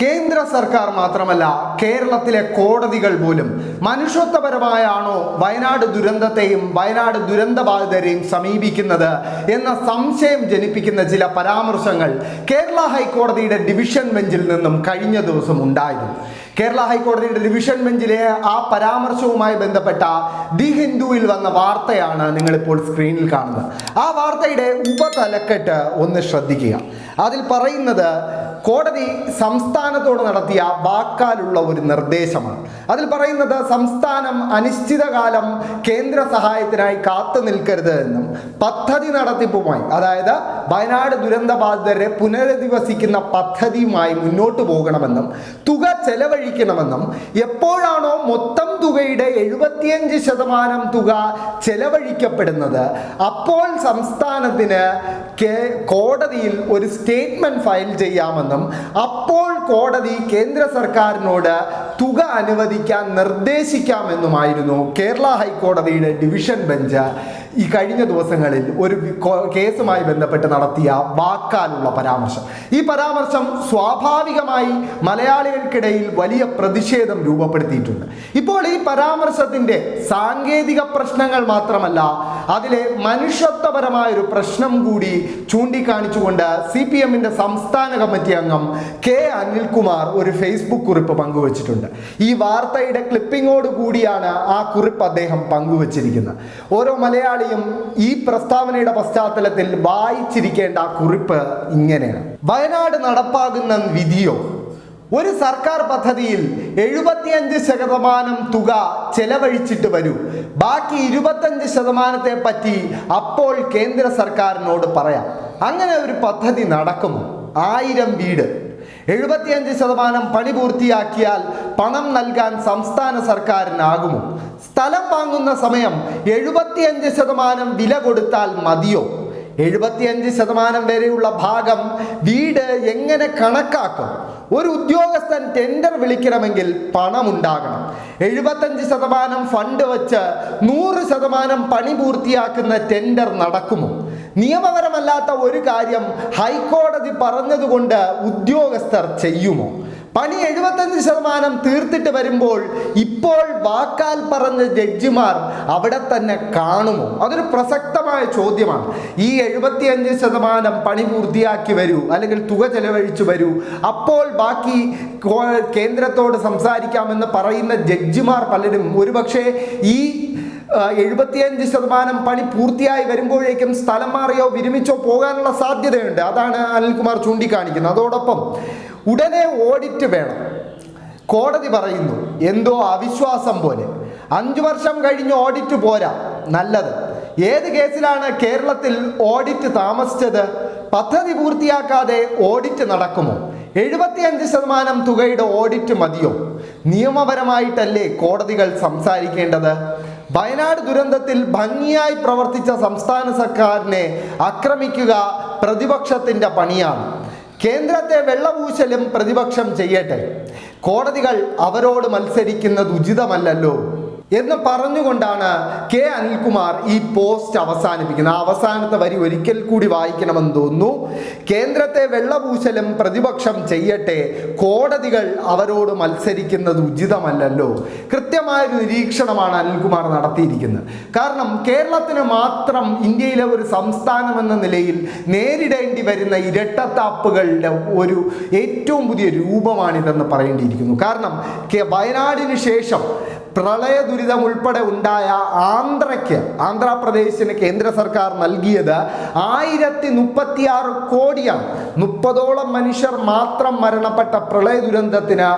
കേന്ദ്ര സർക്കാർ മാത്രമല്ല കേരളത്തിലെ കോടതികൾ പോലും മനുഷ്യത്വപരമായാണോ വയനാട് ദുരന്തത്തെയും വയനാട് ദുരന്തബാധിതരെയും സമീപിക്കുന്നത് എന്ന സംശയം ജനിപ്പിക്കുന്ന ചില പരാമർശങ്ങൾ കേരള ഹൈക്കോടതിയുടെ ഡിവിഷൻ ബെഞ്ചിൽ നിന്നും കഴിഞ്ഞ ദിവസം ഉണ്ടായിരുന്നു. കേരള ഹൈക്കോടതിയുടെ ഡിവിഷൻ ബെഞ്ചിലെ ആ പരാമർശവുമായി ബന്ധപ്പെട്ട ദി ഹിന്ദുവിൽ വന്ന വാർത്തയാണ് നിങ്ങളിപ്പോൾ സ്ക്രീനിൽ കാണുന്നത്. ആ വാർത്തയുടെ ഉപതലക്കെട്ട് ഒന്ന് ശ്രദ്ധിക്കുക. അതിൽ പറയുന്നത് കോടതി സംസ്ഥാനത്തോട് നടത്തിയ വാക്കാലുള്ള ഒരു നിർദ്ദേശമാണ്. അതിൽ പറയുന്നത് സംസ്ഥാനം അനിശ്ചിതകാലം കേന്ദ്ര സഹായത്തിനായി കാത്തു നിൽക്കരുത് എന്നും പദ്ധതി നടത്തിപ്പുമായി അതായത് വയനാട് ദുരന്ത ബാധിതരെ പുനരധിവസിക്കുന്ന പദ്ധതിയുമായി മുന്നോട്ട് പോകണമെന്നും തുക ചെലവഴിക്കണമെന്നും എപ്പോഴാണോ മൊത്തം തുകയുടെ എഴുപത്തിയഞ്ച് ശതമാനം തുക ചെലവഴിക്കപ്പെടുന്നത് അപ്പോൾ സംസ്ഥാനത്തിന് കോടതിയിൽ ഒരു സ്റ്റേറ്റ്മെന്റ് ഫയൽ ചെയ്യാമെന്നും അപ്പോൾ കോടതി കേന്ദ്ര സർക്കാരിനോട് തുക അനുവദിക്കാൻ നിർദ്ദേശിക്കാമെന്നുമായിരുന്നു കേരള ഹൈക്കോടതിയുടെ ഡിവിഷൻ ബെഞ്ച് ഈ കഴിഞ്ഞ ദിവസങ്ങളിൽ ഒരു കേസുമായി ബന്ധപ്പെട്ട് നടത്തിയ വാക്കാലുള്ള പരാമർശം. ഈ പരാമർശം സ്വാഭാവികമായി മലയാളികൾക്കിടയിൽ വലിയ പ്രതിഷേധം രൂപപ്പെടുത്തിയിട്ടുണ്ട്. ഇപ്പോൾ ഈ പരാമർശത്തിന്റെ സാങ്കേതിക പ്രശ്നങ്ങൾ മാത്രമല്ല അതിലെ മനുഷ്യത്വപരമായ ഒരു പ്രശ്നം കൂടി ചൂണ്ടിക്കാണിച്ചുകൊണ്ട് സി പി സംസ്ഥാന കമ്മിറ്റി അംഗം കെ അനിൽകുമാർ ഒരു ഫേസ്ബുക്ക് കുറിപ്പ് പങ്കുവച്ചിട്ടുണ്ട്. ഈ വാർത്തയുടെ ക്ലിപ്പിങ്ങോട് കൂടിയാണ് ആ കുറിപ്പ് അദ്ദേഹം പങ്കുവച്ചിരിക്കുന്നത്. ഓരോ മലയാളിയും ഈ പ്രസ്താവനയുടെ പശ്ചാത്തലത്തിൽ വായിച്ചിരിക്കേണ്ട ആ കുറിപ്പ് ഇങ്ങനെയാണ്. വയനാട് നടപ്പാകുന്ന വിധിയോ? ഒരു സർക്കാർ പദ്ധതിയിൽ എഴുപത്തിയഞ്ച് ശതമാനം തുക ചെലവഴിച്ചിട്ട് വരൂ. ബാക്കി ഇരുപത്തഞ്ച് ശതമാനത്തെ പറ്റി അപ്പോൾ കേന്ദ്ര സർക്കാരിനോട് പറയാം. അങ്ങനെ ഒരു പദ്ധതി നടക്കുമോ? ആയിരം വീട്. എഴുപത്തിയഞ്ച് ശതമാനം പണി പൂർത്തിയാക്കിയാൽ പണം നൽകാൻ സംസ്ഥാന സർക്കാരിനാകുമോ? സ്ഥലം വാങ്ങുന്ന സമയം എഴുപത്തിയഞ്ച് ശതമാനം വില കൊടുത്താൽ മതിയോ? എഴുപത്തിയഞ്ച് ശതമാനം വരെയുള്ള ഭാഗം വീട് എങ്ങനെ കണക്കാക്കും? ഒരു ഉദ്യോഗസ്ഥൻ ടെൻഡർ വിളിക്കണമെങ്കിൽ പണം ഉണ്ടാകണം എഴുപത്തഞ്ച് ശതമാനം ഫണ്ട് വെച്ച് നൂറ് ശതമാനം പണി പൂർത്തിയാക്കുന്ന ടെൻഡർ നടക്കുമോ? നിയമപരമല്ലാത്ത ഒരു കാര്യം ഹൈക്കോടതി പറഞ്ഞതുകൊണ്ട് ഉദ്യോഗസ്ഥർ ചെയ്യുമോ? പണി എഴുപത്തഞ്ച് ശതമാനം തീർത്തിട്ട് വരുമ്പോൾ ഇപ്പോൾ വാക്കാൽ പറഞ്ഞ ജഡ്ജിമാർ അവിടെ തന്നെ കാണുമോ? അതൊരു പ്രസക്തമായ ചോദ്യമാണ്. ഈ എഴുപത്തിയഞ്ച് ശതമാനം പണി പൂർത്തിയാക്കി വരൂ അല്ലെങ്കിൽ തുക ചെലവഴിച്ചു വരൂ അപ്പോൾ ബാക്കി കേന്ദ്രത്തോട് സംസാരിക്കാമെന്ന് പറയുന്ന ജഡ്ജിമാർ പലരും. ഒരുപക്ഷെ ഈ എഴുപത്തിയഞ്ച് ശതമാനം പണി പൂർത്തിയായി വരുമ്പോഴേക്കും സ്ഥലം മാറിയോ വിരമിച്ചോ പോകാനുള്ള സാധ്യതയുണ്ട്. അതാണ് അനിൽകുമാർ ചൂണ്ടിക്കാണിക്കുന്നത്. അതോടൊപ്പം ഉടനെ ഓഡിറ്റ് വേണം. കോടതി പറയുന്നു എന്തോ അവിശ്വാസം പോലെ. അഞ്ചു വർഷം കഴിഞ്ഞ് ഓഡിറ്റ് പോരാ. നല്ലത്. ഏത് കേസിലാണ് കേരളത്തിൽ ഓഡിറ്റ് താമസിച്ചത്? പദ്ധതി പൂർത്തിയാക്കാതെ ഓഡിറ്റ് നടക്കുമോ? എഴുപത്തിയഞ്ച് ശതമാനം തുകയുടെ ഓഡിറ്റ് മതിയോ? നിയമപരമായിട്ടല്ലേ കോടതികൾ സംസാരിക്കേണ്ടത്? വയനാട് ദുരന്തത്തിൽ ഭംഗിയായി പ്രവർത്തിച്ച സംസ്ഥാന സർക്കാരിനെ ആക്രമിക്കുക പ്രതിപക്ഷത്തിന്റെ പണിയാണ്. കേന്ദ്രത്തെ വെള്ളപൂശലും പ്രതിപക്ഷം ചെയ്യട്ടെ. കോടതികൾ അവരോട് മത്സരിക്കുന്നത് ഉചിതമല്ലല്ലോ. എന്ന് പറഞ്ഞുകൊണ്ടാണ് കെ അനിൽകുമാർ ഈ പോസ്റ്റ് അവസാനിപ്പിക്കുന്നത്. അവസാനത്തെ വരി ഒരിക്കൽ കൂടി വായിക്കണമെന്ന് തോന്നുന്നു. കേന്ദ്രത്തെ വെള്ളപൂശലും പ്രതിപക്ഷം ചെയ്യട്ടെ കോടതികൾ അവരോട് മത്സരിക്കുന്നത് ഉചിതമല്ലല്ലോ. കൃത്യമായൊരു നിരീക്ഷണമാണ് അനിൽകുമാർ നടത്തിയിരിക്കുന്നത്. കാരണം കേരളത്തിന് മാത്രം ഇന്ത്യയിലെ ഒരു സംസ്ഥാനം എന്ന നിലയിൽ നേരിടേണ്ടി വരുന്ന ഇരട്ടത്താപ്പുകളുടെ ഒരു ഏറ്റവും പുതിയ രൂപമാണിതെന്ന് പറയേണ്ടിയിരിക്കുന്നു. കാരണം വയനാടിന് ശേഷം പ്രളയ ദുരിതം ഉൾപ്പെടെ ഉണ്ടായ ആന്ധ്രയ്ക്ക് ആന്ധ്രാപ്രദേശിന് കേന്ദ്ര സർക്കാർ നൽകിയത് ആയിരത്തി മുപ്പത്തിയാറ് കോടിയാണ്. മുപ്പതോളം മനുഷ്യർ മാത്രം മരണപ്പെട്ട പ്രളയ ദുരന്തത്തിന്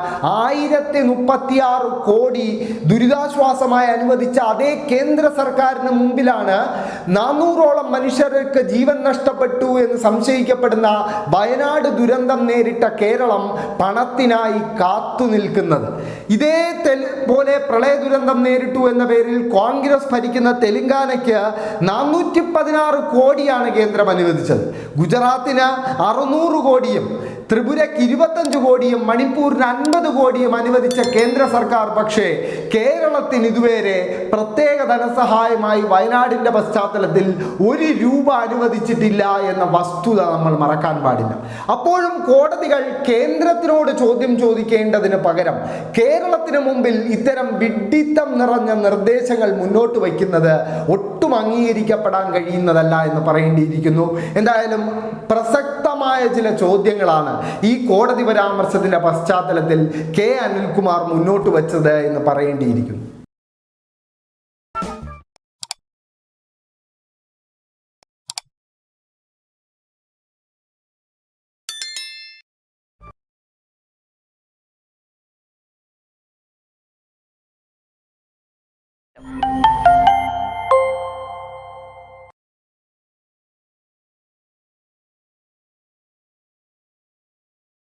ആയിരത്തി മുപ്പത്തിയാറ് കോടി ദുരിതാശ്വാസമായി അനുവദിച്ച അതേ കേന്ദ്ര സർക്കാരിന് മുമ്പിലാണ് നാനൂറോളം മനുഷ്യർക്ക് ജീവൻ നഷ്ടപ്പെട്ടു എന്ന് സംശയിക്കപ്പെടുന്ന വയനാട് ദുരന്തം നേരിട്ട കേരളം പണത്തിനായി കാത്തു നിൽക്കുന്നത് ഇതേ പോലെ പ്രളയ ദുരന്തം നേരിട്ടു എന്ന പേരിൽ കോൺഗ്രസ് ഭരിക്കുന്ന തെലങ്കാനയ്ക്ക് നാനൂറ്റി പതിനാറ് കോടിയാണ് കേന്ദ്രം അനുവദിച്ചത്. ഗുജറാത്തിന് അറുന്നൂറ് കോടിയും ത്രിപുരയ്ക്ക് ഇരുപത്തഞ്ച് കോടിയും മണിപ്പൂരിന് അൻപത് കോടിയും അനുവദിച്ച കേന്ദ്ര സർക്കാർ പക്ഷേ കേരളത്തിന് ഇതുവരെ പ്രത്യേക ധനസഹായമായി വയനാടിന്റെ പശ്ചാത്തലത്തിൽ ഒരു രൂപ അനുവദിച്ചിട്ടില്ല എന്ന വസ്തുത നമ്മൾ മറക്കാൻ പാടില്ല. അപ്പോഴും കോടതികൾ കേന്ദ്രത്തിനോട് ചോദ്യം ചോദിക്കേണ്ടതിന് പകരം കേരളത്തിന് മുമ്പിൽ ഇത്തരം വിഡ്ഢിത്തം നിറഞ്ഞ നിർദ്ദേശങ്ങൾ മുന്നോട്ട് വയ്ക്കുന്നത് ഒട്ടും അംഗീകരിക്കപ്പെടാൻ കഴിയുന്നതല്ല എന്ന് പറയേണ്ടിയിരിക്കുന്നു. എന്തായാലും പ്രസക്തമായ ചില ചോദ്യങ്ങളാണ് ഈ കോടതി പരാമർശത്തിന്റെ പശ്ചാത്തലത്തിൽ കെ അനിൽകുമാർ മുന്നോട്ട് വച്ചത് എന്ന് പറയേണ്ടിയിരിക്കുന്നു.